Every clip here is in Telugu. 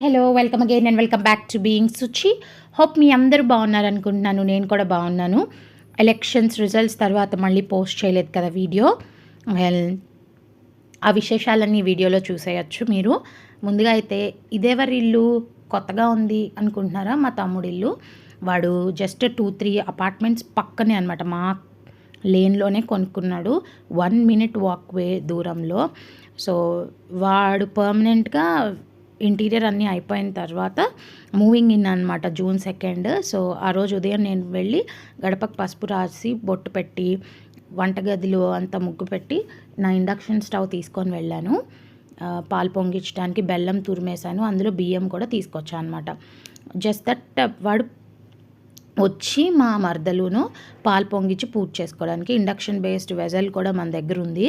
Hello welcome again and welcome back to being Suchi hope మీ అందరూ బాగున్నారు అనుకుంటున్నాను. నేను కూడా బాగున్నాను. ఎలక్షన్స్ రిజల్ట్స్ తర్వాత మళ్ళీ పోస్ట్ చేయలేదు కదా వీడియో వెల్ ఆ విశేషాలన్నీ వీడియోలో చూసేయచ్చు మీరు. ముందుగా అయితే ఇదేవరి ఇల్లు కొత్తగా ఉంది అనుకుంటున్నారా? మా తమ్ముడి ఇల్లు వాడు జస్ట్ టూ త్రీ అపార్ట్మెంట్స్ పక్కనే అనమాట మా లేన్లోనే కొనుక్కున్నాడు. వన్ మినిట్ వాక్ వే దూరంలో. సో వాడు పర్మనెంట్గా ఇంటీరియర్ అన్నీ అయిపోయిన తర్వాత మూవింగ్ ఇన్ అనమాట జూన్ సెకండ్. సో ఆ రోజు ఉదయం నేను వెళ్ళి గడపకు పసుపు రాసి బొట్టు పెట్టి వంటగదిలో అంతా ముగ్గు పెట్టి నా ఇండక్షన్ స్టవ్ తీసుకొని వెళ్ళాను. పాలు పొంగించడానికి బెల్లం తురిమేశాను. అందులో బియ్యం కూడా తీసుకొచ్చాను అనమాట జస్ట్ దట్ వాడు వచ్చి మా మరదలును పాలు పొంగించి పూజ చేసుకోవడానికి ఇండక్షన్ బేస్డ్ వెజల్ కూడా మన దగ్గర ఉంది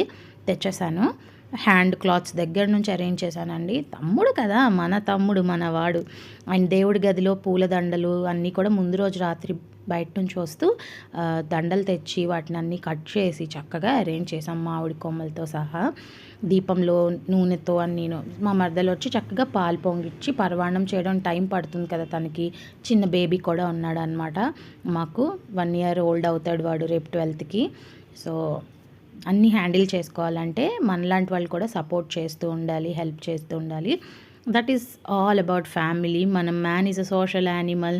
తెచ్చేసాను హ్యాండ్ క్లాత్స్ దగ్గర నుంచి అరేంజ్ చేశానండి. తమ్ముడు కదా మన తమ్ముడు మన వాడు ఆయన దేవుడి గదిలో పూల దండలు అన్నీ కూడా ముందు రోజు రాత్రి బయట నుంచి వస్తూ దండలు తెచ్చి వాటిని అన్నీ కట్ చేసి చక్కగా అరేంజ్ చేసాం మామిడి కొమ్మలతో సహా. దీపంలో నూనెతో అని నేను మా మరదలు వచ్చి చక్కగా పాలు పొంగిచ్చి పరవాణం చేయడం టైం పడుతుంది కదా తనకి. చిన్న బేబీ కూడా ఉన్నాడు అనమాట మాకు వన్ ఇయర్ ఓల్డ్ అవుతాడు వాడు రేపు ట్వెల్త్కి. సో అన్నీ హ్యాండిల్ చేసుకోవాలంటే మనలాంటి వాళ్ళు కూడా సపోర్ట్ చేస్తూ ఉండాలి హెల్ప్ చేస్తూ ఉండాలి. That is all about family మనం man is a social animal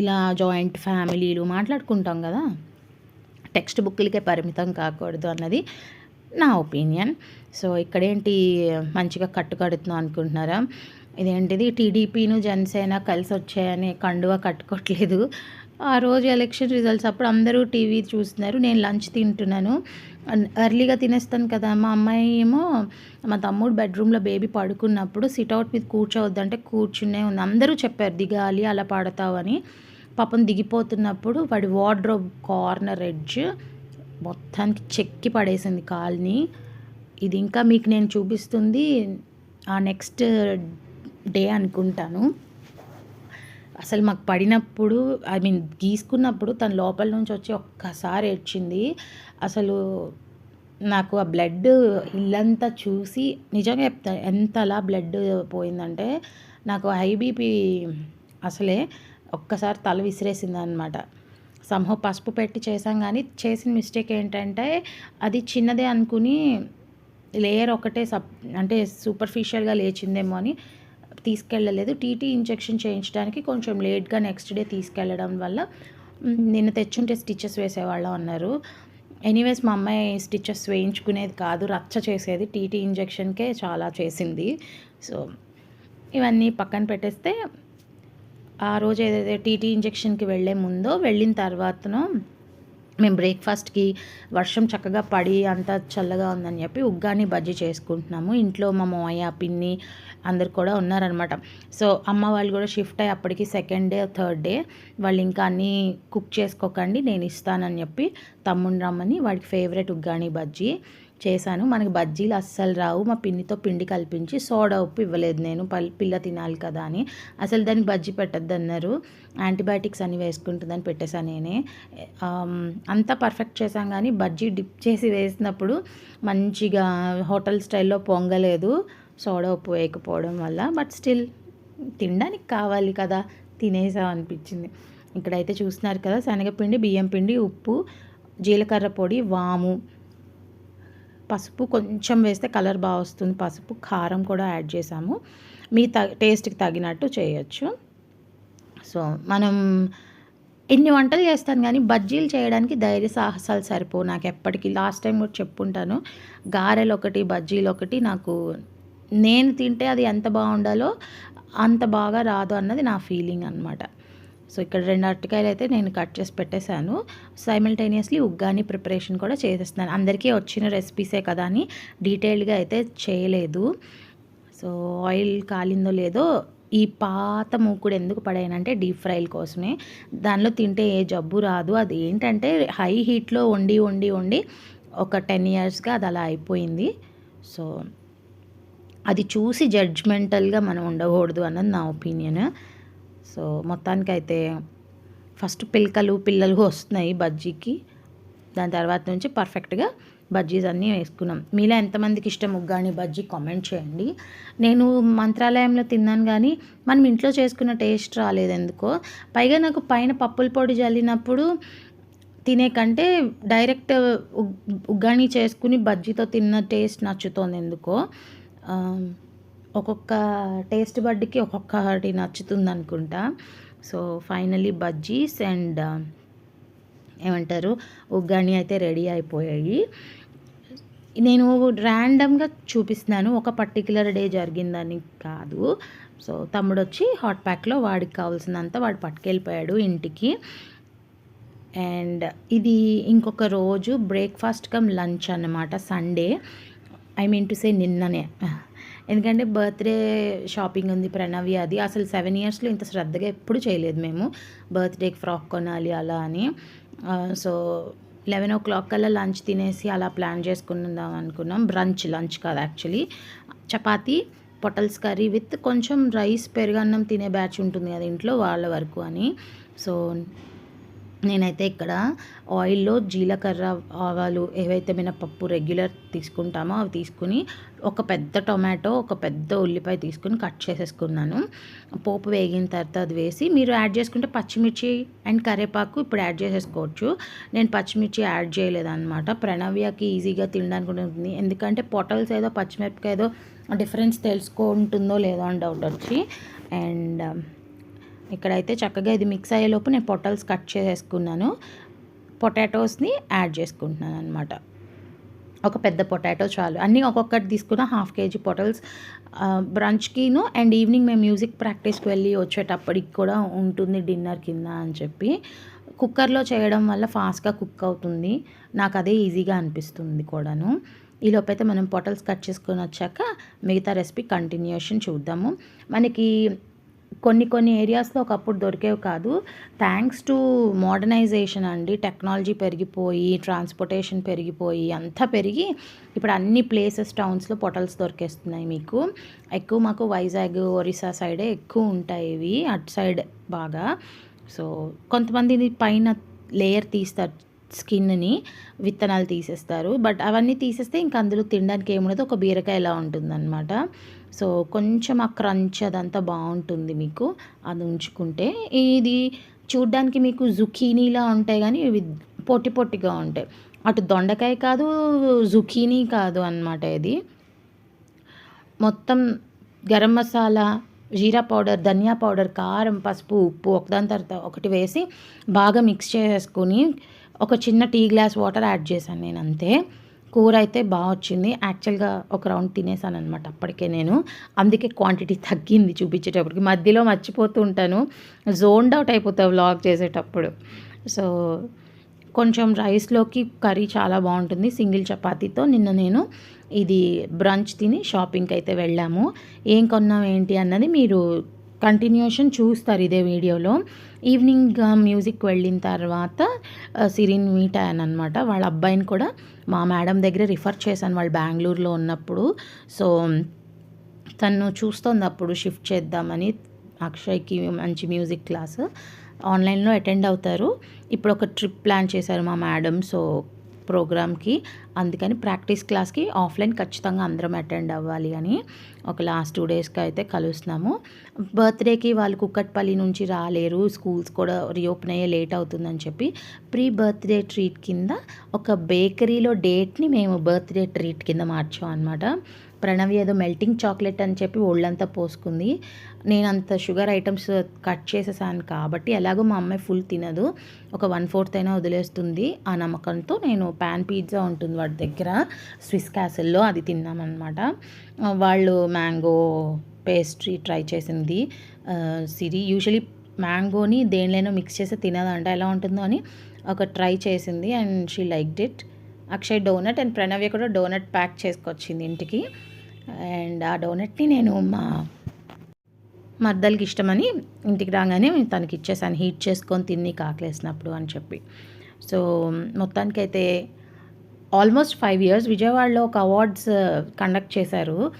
ఇలా జాయింట్ ఫ్యామిలీలు మాట్లాడుకుంటాం కదా. టెక్స్ట్ బుక్లకే పరిమితం కాకూడదు అన్నది నా ఒపీనియన్ సో ఇక్కడేంటి మంచిగా కట్టు కడుతున్నాం అనుకుంటున్నారా? ఇదేంటిది? టీడీపీను జనసేన కలిసి వచ్చాయని కండువా కట్టుకోవట్లేదు ఆ రోజు ఎలక్షన్ రిజల్ట్స్ అప్పుడు అందరూ టీవీ చూస్తున్నారు. నేను లంచ్ తింటున్నాను. ఎర్లీగా తినేస్తాను కదా మా అమ్మాయి ఏమో మా తమ్ముడు బెడ్రూమ్లో బేబీ పడుకున్నప్పుడు సిట్అవుట్ మీద కూర్చోవద్దంటే కూర్చునే ఉంది. అందరూ చెప్పారు దిగాలి అలా పడతావు అని. పాపం దిగిపోతున్నప్పుడు వాడి వార్డ్రోబ్ కార్నర్ ఎడ్జ్ మొత్తానికి చెక్కి పడేసింది కాల్ని. ఇది ఇంకా మీకు నేను చూపిస్తుంది ఆ నెక్స్ట్ డే అనుకుంటాను. అసలు మాకు పడినప్పుడు ఐ మీన్ గీసుకున్నప్పుడు తన లోపల నుంచి వచ్చి ఒక్కసారి ఏడ్చింది. అసలు నాకు ఆ బ్లడ్ ఇల్లంతా చూసి నిజంగా చెప్తా ఎంతలా బ్లడ్ పోయిందంటే నాకు హై బీపీ అసలే ఒక్కసారి తల విసిరేసింది అనమాట సంహో పసుపు పెట్టి చేసాం కానీ చేసిన మిస్టేక్ ఏంటంటే అది చిన్నదే అనుకుని లేయర్ ఒకటే సబ్ అంటే సూపర్ఫిషియల్గా లేచిందేమో అని తీసుకెళ్ళలేదు. టీటీ ఇంజెక్షన్ చేయించడానికి కొంచెం లేట్గా నెక్స్ట్ డే తీసుకెళ్ళడం వల్ల నిన్న తెచ్చుంటే స్టిచెస్ వేసేవాళ్ళం అన్నారు. ఎనీవేస్ మా అమ్మాయి స్టిచెస్ వేయించుకునేది కాదు రచ్చ చేసేది. టీటీ ఇంజెక్షన్కే చాలా చేసింది. సో ఇవన్నీ పక్కన పెట్టేస్తే ఆ రోజు ఏదైతే టీటీ ఇంజెక్షన్కి వెళ్ళే ముందో వెళ్ళిన తర్వాతనో మేము బ్రేక్ఫాస్ట్కి వర్షం చక్కగా పడి అంత చల్లగా ఉందని చెప్పి ఉగ్గాని బజ్జీ చేసుకుంటున్నాము. ఇంట్లో మా మామయ్య పిన్ని అందరు కూడా ఉన్నారనమాట. సో అమ్మ వాళ్ళు కూడా షిఫ్ట్ అయ్యి అప్పటికి సెకండ్ డే థర్డ్ డే. వాళ్ళు ఇంకా అన్నీ కుక్ చేసుకోకండి నేను ఇస్తానని చెప్పి తమ్ముడు రమ్మని వాడికి ఫేవరెట్ ఉగ్గాని బజ్జీ. చేశాను. మనకి బజ్జీలు అస్సలు రావు. మా పిన్నితో పిండి కల్పించి సోడా ఉప్పు ఇవ్వలేదు నేను. పిల్ల తినాలి కదా అని. అసలు దానికి బజ్జీ పెట్టద్దు అన్నారు యాంటీబయాటిక్స్ అన్ని వేసుకుంటుందని పెట్టేశాను నేనే. అంతా పర్ఫెక్ట్ చేశాం కానీ బజ్జీ డిప్ చేసి వేసినప్పుడు మంచిగా హోటల్ స్టైల్లో పొంగలేదు. సోడా ఉప్పు వేయకపోవడం వల్ల. బట్ స్టిల్ తినడానికి కావాలి కదా. తినేసాం అనిపించింది. ఇక్కడైతే చూస్తున్నారు కదా శనగపిండి బియ్యం పిండి ఉప్పు జీలకర్ర పొడి వాము పసుపు కొంచెం వేస్తే కలర్ బాగా వస్తుంది. పసుపు కారం కూడా యాడ్ చేసాము. మీ త టేస్ట్కి తగినట్టు చేయొచ్చు. సో మనం ఎన్ని వంటలు చేస్తాను కానీ బజ్జీలు చేయడానికి ధైర్య సాహసాలు సరిపో నాకు ఎప్పటికీ లాస్ట్ టైం కూడా చెప్పుంటాను. గారెలు ఒకటి బజ్జీలు ఒకటి నాకు నేను తింటే అది ఎంత బాగుండాలో అంత బాగా రాదు అన్నది నా ఫీలింగ్ అనమాట సో ఇక్కడ రెండు అరటికాయలు అయితే నేను కట్ చేసి పెట్టేశాను. సైమిల్టేనియస్లీ ఉగ్గాని ప్రిపరేషన్ కూడా చేసేస్తున్నాను. అందరికీ వచ్చిన రెసిపీసే కదా అని డీటెయిల్డ్గా అయితే చేయలేదు. సో ఆయిల్ కాలిందో లేదో ఈ పాత మూకుడు ఎందుకు పడాయనంటే డీప్ ఫ్రైల కోసమే. దానిలో తింటే ఏ జబ్బు రాదు. అది ఏంటంటే హై హీట్లో వండి వండి వండి ఒక టెన్ ఇయర్స్గా అది అలా అయిపోయింది. సో అది చూసి జడ్జ్మెంటల్గా మనం ఉండకూడదు అన్నది నా ఒపీనియన్ సో మొత్తానికైతే ఫస్ట్ పిల్కలు పిల్లలు వస్తున్నాయి బజ్జీకి. దాని తర్వాత నుంచి పర్ఫెక్ట్గా బజ్జీస్ అన్నీ వేసుకున్నాం. మీలో ఎంతమందికి ఇష్టం ఉగ్గాని బజ్జీ కామెంట్ చేయండి. నేను మంత్రాలయంలో తిన్నాను కానీ మనం ఇంట్లో చేసుకున్న టేస్ట్ రాలేదు ఎందుకో. పైగా నాకు పైన పప్పుల పొడి జల్లినప్పుడు తినే కంటే డైరెక్ట్ ఉగ్గాని చేసుకుని బజ్జీతో తిన్న టేస్ట్ నచ్చుతోంది ఎందుకో. ఒక్కొక్క టేస్ట్ బడ్డికి ఒక్కొక్కటి నచ్చుతుంది అనుకుంటా సో ఫైనలీ బజ్జీస్ అండ్ ఏమంటారు ఉగ్గాని అయితే రెడీ అయిపోయాయి. నేను ర్యాండమ్గా చూపిస్తున్నాను. ఒక పర్టికులర్ డే జరిగిందని కాదు. సో తమ్ముడు వచ్చి హాట్ ప్యాక్లో వాడికి కావాల్సినంత వాడు పట్టుకెళ్ళిపోయాడు ఇంటికి. అండ్ ఇది ఇంకొక రోజు బ్రేక్ఫాస్ట్ కమ్ లంచ్ అన్నమాట Sunday. I mean to say నిన్ననే. ఎందుకంటే బర్త్డే షాపింగ్ ఉంది ప్రణవి అది. అసలు సెవెన్ ఇయర్స్లో ఇంత శ్రద్ధగా ఎప్పుడు చేయలేదు మేము. బర్త్డేకి ఫ్రాక్ కొనాలి అలా అని. సో లెవెన్ ఓ క్లాక్ కల్లా లంచ్ తినేసి అలా ప్లాన్ చేసుకుందాం అనుకున్నాం. బ్రంచ్ లంచ్ కాదు యాక్చువల్లీ. చపాతీ పొటల్స్ కర్రీ విత్ కొంచెం రైస్ పెరుగన్నం తినే బ్యాచ్ ఉంటుంది కదా ఇంట్లో వాళ్ళ వరకు అని. సో నేనైతే ఇక్కడ ఆయిల్లో జీలకర్ర ఆవాలు ఏవైతే మినపప్పు రెగ్యులర్ తీసుకుంటామో అవి తీసుకుని ఒక పెద్ద టొమాటో ఒక పెద్ద ఉల్లిపాయ తీసుకుని కట్ చేసేసుకున్నాను. పోపు వేగిన తర్వాత అది వేసి మీరు యాడ్ చేసుకుంటే పచ్చిమిర్చి అండ్ కరివేపాకు ఇప్పుడు యాడ్ చేసేసుకోవచ్చు. నేను పచ్చిమిర్చి యాడ్ చేయలేదన్నమాట. ప్రణవ్యకి ఈజీగా తినడానికి ఉంటుంది. ఎందుకంటే పొటల్స్ ఏదో పచ్చిమిరపకాయ ఏదో డిఫరెన్స్ తెలుసుకుంటుందో లేదో అని డౌట్ వచ్చి. అండ్ um, ఇక్కడైతే చక్కగా ఇది మిక్స్ అయ్యేలోపు నేను పొటల్స్ కట్ చేసేసుకున్నాను. పొటాటోస్ని యాడ్ చేసుకుంటున్నాను అనమాట ఒక పెద్ద పొటాటో చాలు. అన్నీ ఒక్కొక్కటి తీసుకున్న హాఫ్ కేజీ పొటల్స్ బ్రంచ్కిను అండ్ ఈవినింగ్ మేము మ్యూజిక్ ప్రాక్టీస్కి వెళ్ళి వచ్చేటప్పటికి కూడా ఉంటుంది డిన్నర్ కింద అని చెప్పి. కుక్కర్లో చేయడం వల్ల ఫాస్ట్గా కుక్ అవుతుంది. నాకు అదే ఈజీగా అనిపిస్తుంది కూడాను. ఈ లోపైతే మనం పొటల్స్ కట్ చేసుకొని వచ్చాక మిగతా రెసిపీ కంటిన్యూషన్ చూద్దాము. మనకి కొన్ని కొన్ని ఏరియాస్లో ఒకప్పుడు దొరికేవి కాదు. థ్యాంక్స్ టు మోడర్నైజేషన్ అండి టెక్నాలజీ పెరిగిపోయి ట్రాన్స్పోర్టేషన్ పెరిగిపోయి అంతా పెరిగి ఇప్పుడు అన్ని ప్లేసెస్ టౌన్స్లో పొటల్స్ దొరికేస్తున్నాయి మీకు. ఎక్కువ మాకు వైజాగ్ ఒరిస్సా సైడే ఎక్కువ ఉంటాయి ఇవి అటు సైడ్ బాగా. సో కొంతమంది పైన లేయర్ తీస్తారు స్కిన్ని విత్తనాలు తీసేస్తారు. బట్ అవన్నీ తీసేస్తే ఇంక అందులో తినడానికి ఏముండదు ఒక బీరకాయ ఎలా ఉంటుందన్నమాట. సో కొంచెం ఆ క్రంచ్ అదంతా బాగుంటుంది మీకు అది ఉంచుకుంటే. ఇది చూడ్డానికి మీకు జుకీనీలా ఉంటాయి కానీ ఇవి పొట్టి పొట్టిగా ఉంటాయి. అటు దొండకాయ కాదు జుకీనీ కాదు అనమాట ఇది. మొత్తం గరం మసాలా జీరా పౌడర్ ధనియా పౌడర్ కారం పసుపు ఉప్పు ఒకదాని తర్వాత ఒకటి వేసి బాగా మిక్స్ చేసుకుని ఒక చిన్న టీ గ్లాస్ వాటర్ యాడ్ చేశాను నేను అంతే. కూర అయితే బాగా వచ్చింది. యాక్చువల్గా ఒక రౌండ్ తినేసాను అనమాట అప్పటికే నేను. అందుకే క్వాంటిటీ తగ్గింది చూపించేటప్పటికి. మధ్యలో మర్చిపోతూ ఉంటాను. జోన్డ్ అవుట్ అయిపోతా వ్లాగ్ చేసేటప్పుడు. సో కొంచెం రైస్లోకి కర్రీ చాలా బాగుంటుంది. సింగిల్ చపాతీతో నిన్న నేను ఇది బ్రంచ్ తిని షాపింగ్కి అయితే వెళ్ళాము. ఏం కొన్నాం ఏంటి అన్నది మీరు కంటిన్యూషన్ చూస్తారు ఇదే వీడియోలో. ఈవినింగ్ మ్యూజిక్ వెళ్ళిన తర్వాత సిరిన్ మీట్ అయ్యాను అనమాట వాళ్ళ అబ్బాయిని కూడా మా మేడం దగ్గర రిఫర్ చేశాను. వాళ్ళు బెంగళూరులో ఉన్నప్పుడు. సో తను చూస్తుంది అప్పుడు షిఫ్ట్ చేద్దామని అక్షయ్కి మంచి మ్యూజిక్ క్లాస్. ఆన్లైన్లో అటెండ్ అవుతారు. ఇప్పుడు ఒక ట్రిప్ ప్లాన్ చేశారు మా మేడం. సో ప్రోగ్రామ్కి. అందుకని ప్రాక్టీస్ క్లాస్కి ఆఫ్లైన్ ఖచ్చితంగా అందరం అటెండ్ అవ్వాలి అని ఒక లాస్ట్ టూ డేస్కి అయితే కలుస్తున్నాము. బర్త్డేకి వాళ్ళు కుక్కట్పల్లి నుంచి రాలేరు. స్కూల్స్ కూడా రీఓపెన్ అయ్యే లేట్ అవుతుందని చెప్పి ప్రీ బర్త్డే ట్రీట్ కింద ఒక బేకరీలో డేట్ని మేము బర్త్డే ట్రీట్ కింద మార్చాం అనమాట ప్రణవి ఏదో మెల్టింగ్ చాక్లెట్ అని చెప్పి ఒళ్ళంతా పోసుకుంది. నేను అంత షుగర్ ఐటమ్స్ కట్ చేసేసాను కాబట్టి ఎలాగో మా అమ్మాయి ఫుల్ తినదు. ఒక వన్ ఫోర్త్ అయినా వదిలేస్తుంది. ఆ నమ్మకంతో నేను ప్యాన్ పిజ్జా ఉంటుంది వాడి దగ్గర స్విస్ క్యాసిల్లో అది తిన్నామన్నమాట. వాళ్ళు మ్యాంగో పేస్ట్రీ ట్రై చేసింది. సిరి యూజువలీ మ్యాంగోని దేనిలోనో మిక్స్ చేసి తినదంట. ఎలా ఉంటుందో అని ఒక ట్రై చేసింది and she like it. Akshay donut and Pranavya కూడా డోనట్ ప్యాక్ చేసుకొచ్చింది ఇంటికి. అండ్ ఆ డోనట్ని నేను మా మర్దలకి ఇష్టమని ఇంటికి రాగానే తనకి ఇచ్చేసాను హీట్ చేసుకొని తిని కాకలేసినప్పుడు అని చెప్పి. సో మొత్తానికైతే ఆల్మోస్ట్ ఫైవ్ ఇయర్స్ విజయవాడలో ఒక అవార్డ్స్ కండక్ట్ చేశారు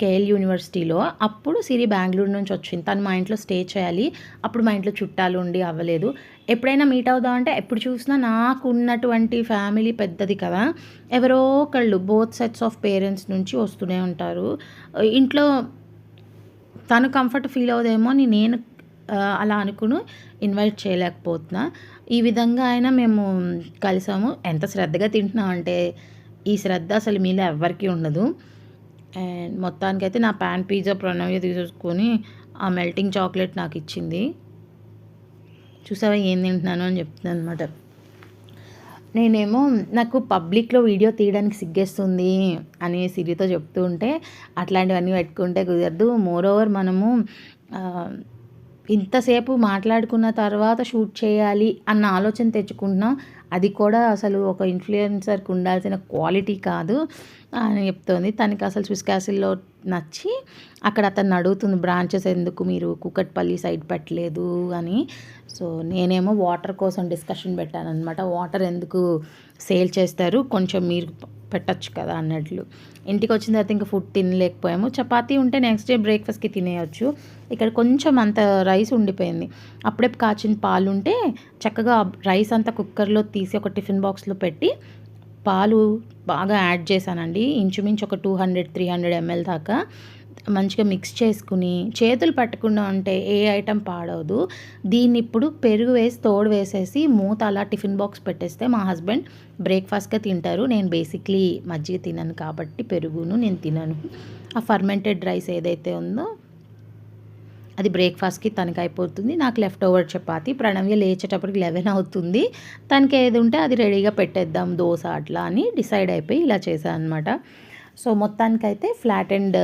కేఎల్ యూనివర్సిటీలో. అప్పుడు సిరి బెంగళూరు నుంచి వచ్చింది. తను మా ఇంట్లో స్టే చేయాలి. అప్పుడు మా ఇంట్లో చుట్టాలు ఉండి అవ్వలేదు. ఎప్పుడైనా మీట్ అవుదాం అంటే ఎప్పుడు చూసినా నాకు ఉన్నటువంటి ఫ్యామిలీ పెద్దది కదా. ఎవరో ఒకళ్ళు బోత్ సెట్స్ ఆఫ్ పేరెంట్స్ నుంచి వస్తూనే ఉంటారు. ఇంట్లో తను కంఫర్ట్ ఫీల్ అవుదేమో అని నేను అలా అనుకుని ఇన్వైట్ చేయలేకపోతున్నా. ఈ విధంగా అయినా మేము కలిసాము. ఎంత శ్రద్ధగా తింటున్నాం అంటే ఈ శ్రద్ధ అసలు మీలో ఎవ్వరికీ ఉండదు. అండ్ మొత్తానికైతే నా ప్యాన్ పిజ్జా ప్రణవ్య తీసుకొని ఆ మెల్టింగ్ చాక్లెట్ నాకు ఇచ్చింది. చూసావా ఏం తింటున్నాను అని చెప్తున్నాను అనమాట నేనేమో నాకు పబ్లిక్లో వీడియో తీయడానికి సిగ్గేస్తుంది అని సిరితో చెప్తూ ఉంటే అట్లాంటివన్నీ పెట్టుకుంటే కుదరదు. మోర్ ఓవర్ మనము ఇంతసేపు మాట్లాడుకున్న తర్వాత షూట్ చేయాలి అన్న ఆలోచన తెచ్చుకుంటున్నాం. అది కూడా అసలు ఒక ఇన్ఫ్లుయెన్సర్కి ఉండాల్సిన క్వాలిటీ కాదు అని చెప్తోంది. తనకి అసలు స్విస్ క్యాసిల్లో నచ్చి అక్కడ అతను అడుగుతుంది బ్రాంచెస్ ఎందుకు మీరు కుకట్పల్లి సైడ్ పెట్టలేదు? అని. సో నేనేమో వాటర్ కోసం డిస్కషన్ పెట్టాను అనమాట వాటర్ ఎందుకు సేల్ చేస్తారు? కొంచెం మీరు పెట్టచ్చు కదా అన్నట్లు. ఇంటికి వచ్చిన తర్వాత ఇంకా ఫుడ్ తినలేకపోయాము. చపాతీ ఉంటే నెక్స్ట్ డే బ్రేక్ఫాస్ట్కి తినేయచ్చు. ఇక్కడ కొంచెం అంత రైస్ ఉండిపోయింది. అప్పుడే కాచిన పాలు ఉంటే చక్కగా రైస్ అంతా కుక్కర్లో తీసి ఒక టిఫిన్ బాక్స్లో పెట్టి పాలు బాగా యాడ్ చేశానండి. ఇంచుమించు ఒక two hundred three hundred ML దాకా మంచిగా మిక్స్ చేసుకుని చేతులు పట్టకుండా ఉంటే ఏ ఐటెం పాడవదు. దీన్ని ఇప్పుడు పెరుగు వేసి తోడు వేసేసి మూత అలా టిఫిన్ బాక్స్ పెట్టేస్తే మా హస్బెండ్ బ్రేక్ఫాస్ట్గా తింటారు. నేను బేసిక్లీ మజ్జిగ తినను కాబట్టి పెరుగును నేను తినను. ఆ ఫర్మెంటెడ్ రైస్ ఏదైతే ఉందో అది బ్రేక్ఫాస్ట్కి తనకి అయిపోతుంది. నాకు లెఫ్ట్ ఓవర్ చపాతి. ప్రణవ్య లేచేటప్పటికి లెవెన్ అవుతుంది. తనకి ఏది ఉంటే అది రెడీగా పెట్టేద్దాం దోశ అట్లా అని డిసైడ్ అయిపోయి ఇలా చేశాను అనమాట సో మొత్తానికైతే ఫ్లాట్ అండ్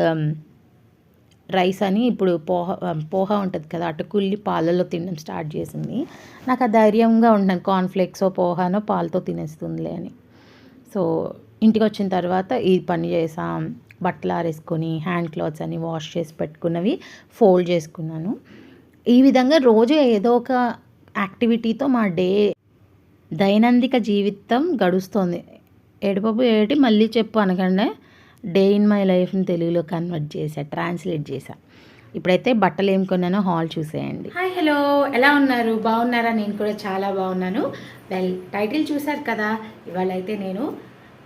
రైస్ అని ఇప్పుడు పోహ um, పోహ ఉంటుంది కదా అటుకుల్లి పాలలో తినడం స్టార్ట్ చేసింది. నాకు ఆ ధైర్యంగా ఉంటాను కాన్ఫ్లెక్స్ పోహానో పాలతో తినేస్తుందిలే అని. సో ఇంటికి వచ్చిన తర్వాత ఈ పని చేసాం బట్టలు ఆరేసుకొని హ్యాండ్ క్లాత్స్ అని వాష్ చేసి పెట్టుకున్నవి ఫోల్డ్ చేసుకున్నాను. ఈ విధంగా రోజు ఏదో ఒక యాక్టివిటీతో మా డే దైనందిక జీవితం గడుస్తోంది. ఏడుపప్పు ఏటి మళ్ళీ చెప్పు అనకండి డే ఇన్ మై లైఫ్ని తెలుగులో కన్వర్ట్ చేశా ట్రాన్స్లేట్ చేశా. ఇప్పుడైతే బట్టలు ఏం కొన్నానో హాల్ చూసేయండి. Hi hello. ఎలా ఉన్నారు? బాగున్నారా? నేను కూడా చాలా బాగున్నాను. వెల్ టైటిల్ చూశారు కదా. ఇవాళ అయితే నేను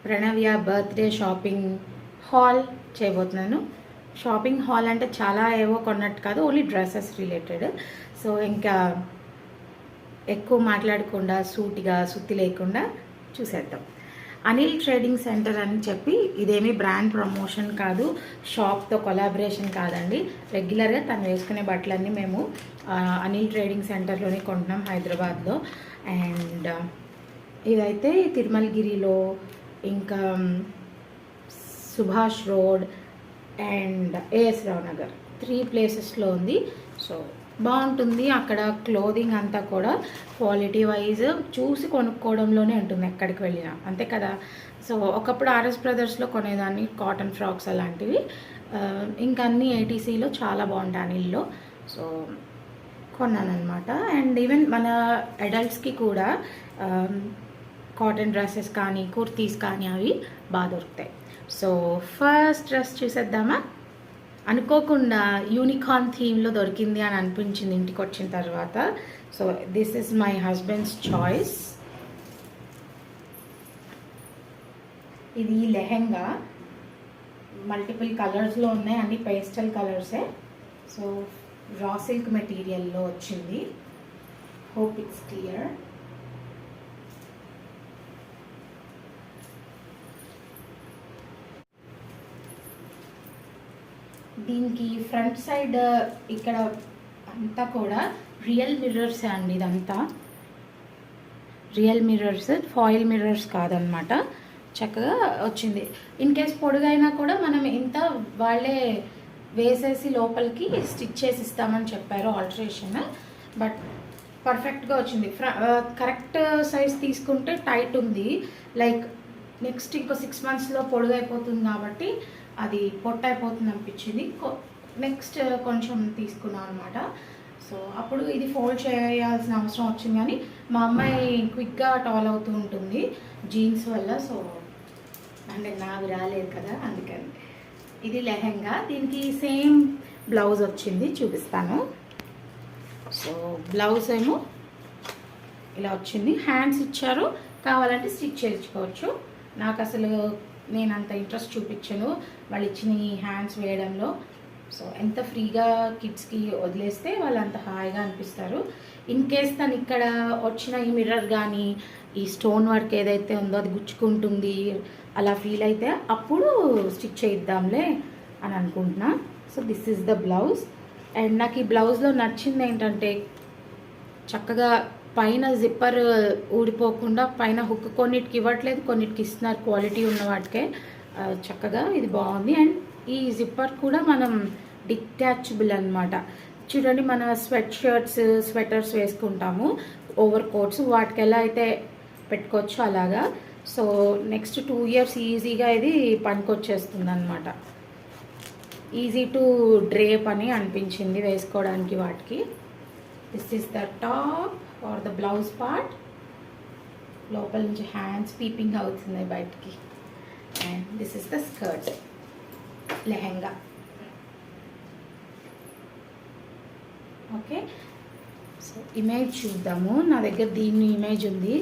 ప్రణవ్య బర్త్డే షాపింగ్ హాల్ చేయబోతున్నాను. షాపింగ్ హాల్ అంటే చాలా ఏవో కొన్నట్టు కాదు ఓన్లీ డ్రెస్సెస్ రిలేటెడ్. సో ఇంకా ఎక్కువ మాట్లాడకుండా సూటిగా సుత్తి లేకుండా చూసేద్దాం. అనిల్ ట్రేడింగ్ సెంటర్ అని చెప్పి ఇదేమీ బ్రాండ్ ప్రమోషన్ కాదు షాప్తో కొలాబరేషన్ కాదండి. రెగ్యులర్గా తను వేసుకునే బట్టలన్నీ మేము అనిల్ ట్రేడింగ్ సెంటర్లోనే కొంటున్నాం హైదరాబాద్లో. అండ్ ఇదైతే తిరుమలగిరిలో ఇంకా Subhash road and AS Rao Nagar. Three ప్లేసెస్లో ఉంది. సో బాగుంటుంది. అక్కడ క్లోదింగ్ అంతా కూడా క్వాలిటీ వైజ్ చూసి కొనుక్కోవడంలోనే ఉంటుంది ఎక్కడికి వెళ్ళినా. అంతే కదా? సో ఒకప్పుడు ఆర్ఎస్ బ్రదర్స్లో కొనేదాన్ని కాటన్ ఫ్రాక్స్ అలాంటివి. ఇంకా అన్ని ఏటీసీలో చాలా బాగుంటాయి అనిల్లో. సో కొన్నాను అనమాట అండ్ ఈవెన్ మన అడల్ట్స్కి కూడా కాటన్ డ్రెస్సెస్ కానీ కుర్తీస్ కానీ అవి బాగా దొరుకుతాయి. సో ఫస్ట్ డ్రెస్ చూసేద్దామా? అనుకోకుండా యూనికార్న్ థీమ్లో దొరికింది అని అనిపించింది ఇంటికి వచ్చిన తర్వాత. So this is my husband's choice ఇది లెహెంగా. మల్టిపుల్ కలర్స్లో ఉన్నాయి అన్ని పేస్టల్ కలర్సే సో రా సిల్క్ మెటీరియల్లో వచ్చింది. హోప్ ఇట్స్ క్లియర్ దీనికి ఫ్రంట్ సైడ్ ఇక్కడ అంతా కూడా రియల్ మిర్రర్స్ అండి ఇదంతా. రియల్ మిర్రర్స్ ఫాయిల్ మిర్రర్స్ కాదనమాట చక్కగా వచ్చింది. ఇన్ కేస్ పొడుగైనా కూడా మనం ఇంత వాళ్ళే వేసేసి లోపలికి స్టిచ్ చేసి ఇస్తామని చెప్పారు ఆల్టరేషన్. బట్ పర్ఫెక్ట్గా వచ్చింది. ఫ్ర కరెక్ట్ సైజ్ తీసుకుంటే టైట్ ఉంది. లైక్ నెక్స్ట్ ఇంకో సిక్స్ మంత్స్లో పొడుగైపోతుంది కాబట్టి అది పొట్ట అయిపోతుంది అనిపించింది నెక్స్ట్ కొంచెం తీసుకున్నాను అనమాట సో అప్పుడు ఇది ఫోల్డ్ చేయాల్సిన అవసరం వచ్చింది కానీ మా అమ్మాయి క్విక్గా టాల్ అవుతూ ఉంటుంది జీన్స్ వల్ల. సో అంటే నాకు రాలేదు కదా అందుకని. ఇది లెహెంగా. దీనికి సేమ్ బ్లౌజ్ వచ్చింది చూపిస్తాను. సో బ్లౌజ్ ఏమో ఇలా వచ్చింది. హ్యాండ్స్ ఇచ్చారు. కావాలంటే స్టిచ్ చేయించుకోవచ్చు. నాకు అసలు నేను అంత ఇంట్రెస్ట్ చూపించను. వాళ్ళు ఇచ్చిన ఈ హ్యాండ్స్ వేయడంలో. సో ఎంత ఫ్రీగా కిడ్స్కి వదిలేస్తే వాళ్ళు అంత హాయిగా అనిపిస్తారు. ఇన్ కేస్ తను ఇక్కడ వచ్చిన ఈ మిర్రర్ కానీ ఈ స్టోన్ వర్క్ ఏదైతే ఉందో అది గుచ్చుకుంటుంది అలా ఫీల్ అయితే అప్పుడు స్టిచ్ చేయిద్దాంలే అని అనుకుంటున్నా. So this is the blouse and నాకు ఈ బ్లౌజ్లో నచ్చింది ఏంటంటే చక్కగా పైన జిప్పర్ ఊడిపోకుండా పైన హుక్ కొన్నిటికి ఇవ్వట్లేదు కొన్నిటికి ఇస్తున్నారు క్వాలిటీ ఉన్న వాటికే. చక్కగా ఇది బాగుంది. అండ్ ఈ జిప్పర్ కూడా మనం డిటాచబుల్ అన్నమాట. చూడండి మన స్వెట్ షర్ట్స్ స్వెటర్స్ వేసుకుంటాము. ఓవర్ కోట్స్ వాటికి ఎలా అయితే పెట్టుకోవచ్చు అలాగా. సో నెక్స్ట్ టూ ఇయర్స్ ఈజీగా ఇది పనికొచ్చేస్తుంది అనమాట ఈజీ టు డ్రేప్ అని అనిపించింది వేసుకోవడానికి వాటికి. This is the top or the blouse part లోపల నుంచి హ్యాండ్స్ పీపింగ్ అవుతున్నాయి బయటికి. And this is the skirt lehenga. Okay so image చూద్దాము. నా దగ్గర దీని ఇమేజ్ ఉంది.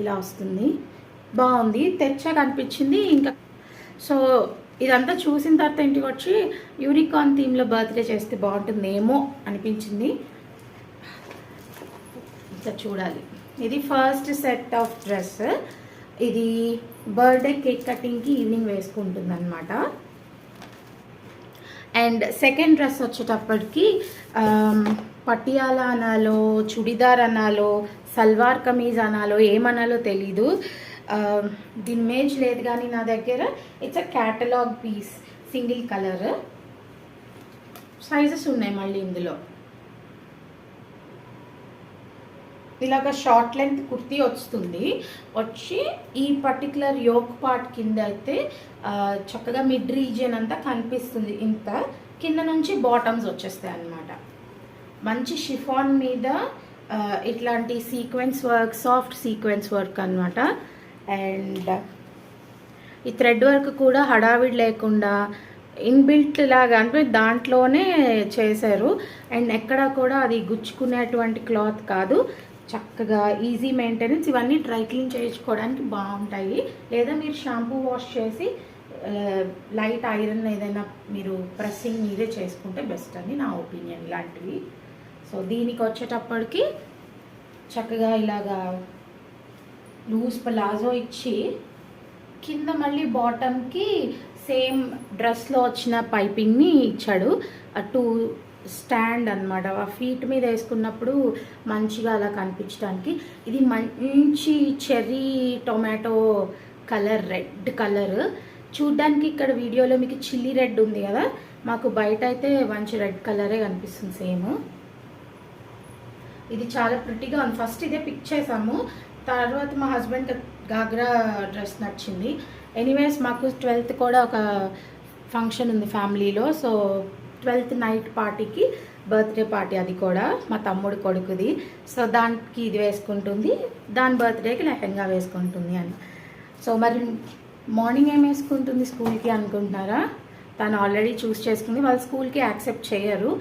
ఇలా వస్తుంది. బాగుంది. తెచ్చగా అనిపించింది. ఇంకా సో ఇదంతా చూసిన తర్వాత ఇంటికి వచ్చి యూనికార్న్ థీమ్లో బర్త్డే చేస్తే బాగుంటుందేమో అనిపించింది. ఇంకా చూడాలి. ఇది ఫస్ట్ సెట్ ఆఫ్ డ్రెస్. ఇది బర్త్డే కేక్ కటింగ్కి ఈవినింగ్ వేసుకుంటుంది అనమాట అండ్ సెకండ్ డ్రెస్ వచ్చేటప్పటికి ఆమ్, పటియాల అనాలో చుడిదార్ అనాలో సల్వార్ కమీజ్ అనాలో ఏమనాలో తెలీదు. ఇమేజ్ లేదు కానీ నా దగ్గర it's a catalogue piece single colour sizes ఉన్నాయి మళ్ళీ ఇందులో. ఇలాగ షార్ట్ లెంత్ కుర్తీ వస్తుంది. వచ్చి ఈ పర్టికులర్ యోక్ పార్ట్ కింద అయితే చక్కగా మిడ్ రీజియన్ అంతా కనిపిస్తుంది. ఇంత కింద నుంచి బాటమ్స్ వచ్చేస్తాయి అన్నమాట. మంచి షిఫాన్ మీద ఇట్లాంటి sequence work soft sequence work అన్నమాట. అండ్ uh, ఈ థ్రెడ్ వర్క్ కూడా హడావిడి లేకుండా ఇన్బిల్ట్ లాగా అంటే దాంట్లోనే చేశారు. అండ్ ఎక్కడ కూడా అది గుచ్చుకునేటువంటి క్లాత్ కాదు. చక్కగా ఈజీ మెయింటెనెన్స్. ఇవన్నీ డ్రై క్లీన్ చేయించుకోవడానికి బాగుంటాయి. లేదా మీరు షాంపూ వాష్ చేసి లైట్ ఐరన్ ఏదైనా మీరు ప్రెస్సింగ్ మీరే చేసుకుంటే బెస్ట్ అని నా ఒపీనియన్ ఇలాంటివి. సో దీనికి వచ్చేటప్పటికి చక్కగా ఇలాగా లూజ్ ప్లాజో ఇచ్చి కింద మళ్ళీ బాటమ్కి సేమ్ డ్రెస్లో వచ్చిన పైపింగ్ని ఇచ్చాడు. టూ స్టాండ్ అనమాట ఆ ఫీట్ మీద వేసుకున్నప్పుడు మంచిగా అలా కనిపించడానికి. ఇది మంచి cherry tomato colour red colour. చూడ్డానికి ఇక్కడ వీడియోలో మీకు చిల్లీ రెడ్ ఉంది కదా? మాకు బయట అయితే మంచి రెడ్ కలరే కనిపిస్తుంది సేమ్. ఇది చాలా ప్రిటీగా ఉంది. ఫస్ట్ ఇదే పిక్ చేసాము. తర్వాత మా హస్బెండ్ గాగ్రా డ్రెస్ నచ్చింది. ఎనీవేస్ మాకు ట్వెల్త్ కూడా ఒక ఫంక్షన్ ఉంది ఫ్యామిలీలో సో ట్వెల్త్ నైట్ పార్టీకి బర్త్డే పార్టీ అది కూడా మా తమ్ముడు కొడుకుది. సో దానికి ఇది వేసుకుంటుంది. దాని బర్త్డేకి లెహంగా వేసుకుంటుంది అని. సో మరి మార్నింగ్ ఏం వేసుకుంటుంది స్కూల్కి అనుకుంటున్నారా? తను ఆల్రెడీ చూస్ చేసుకుంది. వాళ్ళు స్కూల్కి యాక్సెప్ట్ చేయరు.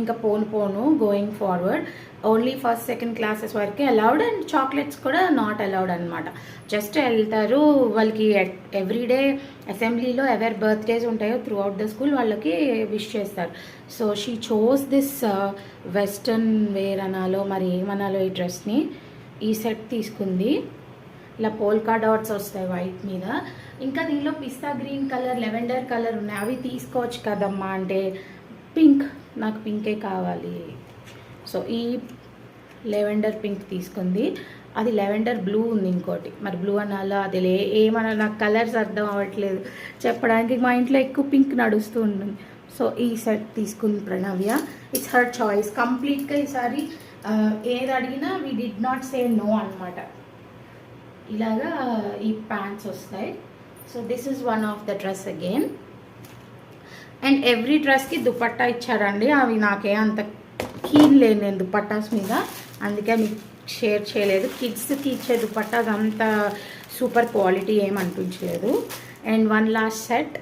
ఇంకా పోను పోను going forward only first second classes వరకే అలౌడ్ అండ్ చాక్లెట్స్ కూడా నాట్ అలౌడ్ అనమాట జస్ట్ వెళ్తారు వాళ్ళకి ఎవ్రీడే అసెంబ్లీలో ఎవరి బర్త్డేస్ ఉంటాయో త్రూ అవుట్ ద స్కూల్ వాళ్ళకి విష్ చేస్తారు. So she chose this western wear అనాలో మరి ఏమనాలో ఈ డ్రెస్ని ఈ సెట్ తీసుకుంది. ఇలా పోల్కా డాట్స్ వస్తాయి వైట్ మీద. ఇంకా దీనిలో పిస్తా గ్రీన్ కలర్ లెవెండర్ కలర్ ఉన్నాయి. అవి తీసుకోవచ్చు కదమ్మా అంటే పింక్ నాకు పింకే కావాలి. సో ఈ లెవెండర్ పింక్ తీసుకుంది. అది లెవెండర్ బ్లూ ఉంది ఇంకోటి. మరి బ్లూ అనాలా? అది లే ఏమన్నా నాకు కలర్స్ అర్థం అవ్వట్లేదు. చెప్పడానికి మా ఇంట్లో ఎక్కువ పింక్ నడుస్తూ ఉంటుంది. సో ఈ సెట్ తీసుకుంది ప్రణవ్య. ఇట్స్ హర్ చాయిస్ కంప్లీట్గా ఈసారి ఏది అడిగినా we did not say no అనమాట ఇలాగా ఈ ప్యాంట్స్ వస్తాయి. So this is one of the dress again and every డ్రెస్కి దుపట్టా ఇచ్చారండి అవి నాకే అంత కీన్ లేదు నేను దుపట్టాస్ మీద. అందుకే మీకు షేర్ చేయలేదు. కిడ్స్కి ఇచ్చే దుపట్టాస్ అంత సూపర్ క్వాలిటీ ఏమనిపించలేదు అనిపించలేదు. And one last set.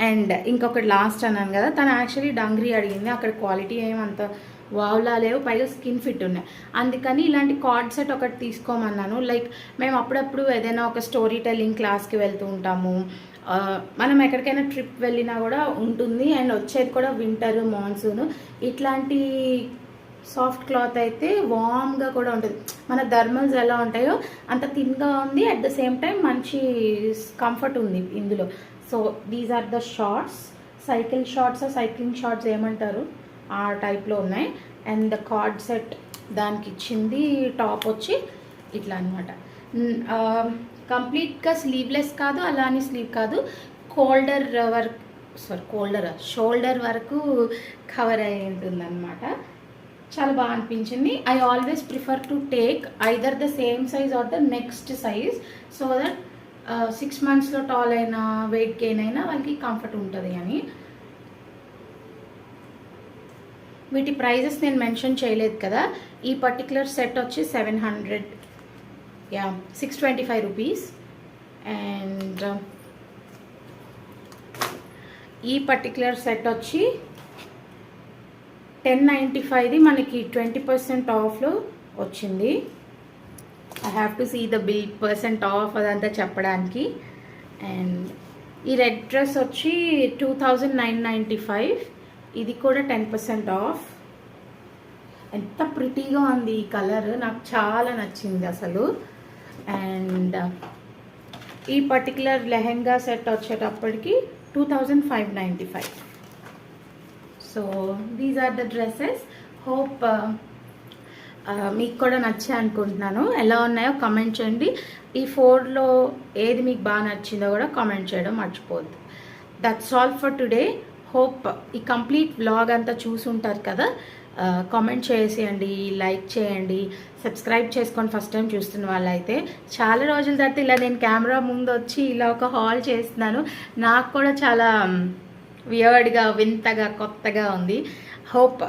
And ఇంకొకటి లాస్ట్ అన్నాను కదా తను యాక్చువల్లీ డంగ్రీ అడిగింది. అక్కడ క్వాలిటీ ఏమంత వావులా లేవు పైగా స్కిన్ ఫిట్ ఉన్నాయి అందుకని ఇలాంటి కార్డ్ సెట్ ఒకటి తీసుకోమన్నాను. లైక్ మేము అప్పుడప్పుడు ఏదైనా ఒక స్టోరీ టెల్లింగ్ క్లాస్కి వెళ్తూ ఉంటాము. మనం ఎక్కడికైనా ట్రిప్ వెళ్ళినా కూడా ఉంటుంది. అండ్ వచ్చేది కూడా వింటర్ మాన్సూన్ ఇట్లాంటి సాఫ్ట్ క్లాత్ అయితే వామ్గా కూడా ఉంటుంది. మన ధర్మల్స్ ఎలా ఉంటాయో అంత థిన్గా ఉంది. అట్ ద సేమ్ టైం మంచి కంఫర్ట్ ఉంది ఇందులో. So these are the shorts cycle shorts cycling shorts ఏమంటారు? ఆ టైప్లో ఉన్నాయి. అండ్ ద కార్డ్ సెట్ దానికి ఇచ్చింది టాప్ వచ్చి ఇట్లా అనమాట mm, కంప్లీట్గా స్లీవ్లెస్ కాదు అలా అని స్లీవ్ కాదు. Colder work sorry colder shoulder వరకు కవర్ అయి ఉంటుందన్నమాట చాలా బాగా అనిపించింది. I always prefer to take either the same size or the next size so that six మంత్స్లో టాల్ అయినా వెయిట్ గెయిన్ అయినా వాళ్ళకి కంఫర్ట్ ఉంటుంది అని. వీటి ప్రైజెస్ నేను మెన్షన్ చేయలేదు కదా. ఈ పర్టికులర్ సెట్ వచ్చి seven hundred yeah six twenty five rupees and ఈ పర్టిక్యులర్ సెట్ వచ్చి టెన్ నైంటీ ఫైవ్ది మనకి ట్వంటీ పర్సెంట్ ఆఫ్లో వచ్చింది. I have to see the bill percent off అదంతా చెప్పడానికి. అండ్ ఈ రెడ్ డ్రెస్ వచ్చి two thousand nine ninety five ఇది కూడా టెన్ పర్సెంట్ ఆఫ్ ఎంత ప్రిటీగా ఉంది ఈ కలర్ నాకు చాలా నచ్చింది అసలు. అండ్ ఈ పర్టికులర్ లెహెంగా సెట్ వచ్చేటప్పటికి two thousand five ninety five so these are the dresses hope మీకు కూడా నచ్చాయి అనుకుంటున్నాను. ఎలా ఉన్నాయో కామెంట్ చేయండి. ఈ ఫోర్లో ఏది మీకు బాగా నచ్చిందో కూడా కామెంట్ చేయడం మర్చిపోద్దు that's all for today hope ఈ కంప్లీట్ వ్లాగ్ అంతా చూసుంటారు కదా. కామెంట్ చేసేయండి లైక్ చేయండి సబ్స్క్రైబ్ చేసుకొని ఫస్ట్ టైం చూస్తున్న వాళ్ళైతే చాలా రోజుల తర్వాత ఇలా నేను కెమెరా ముందు వచ్చి ఇలా ఒక హాల్ చేస్తున్నాను. నాకు కూడా చాలా వియర్డ్గా వింతగా కొత్తగా ఉంది. హోప్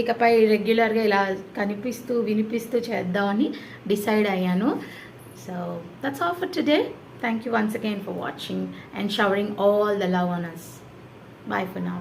ఇకపై రెగ్యులర్గా ఇలా కనిపిస్తూ వినిపిస్తూ చేద్దామని డిసైడ్ అయ్యాను. So that's all for today thank you once again for watching and showering all the love on us bye for now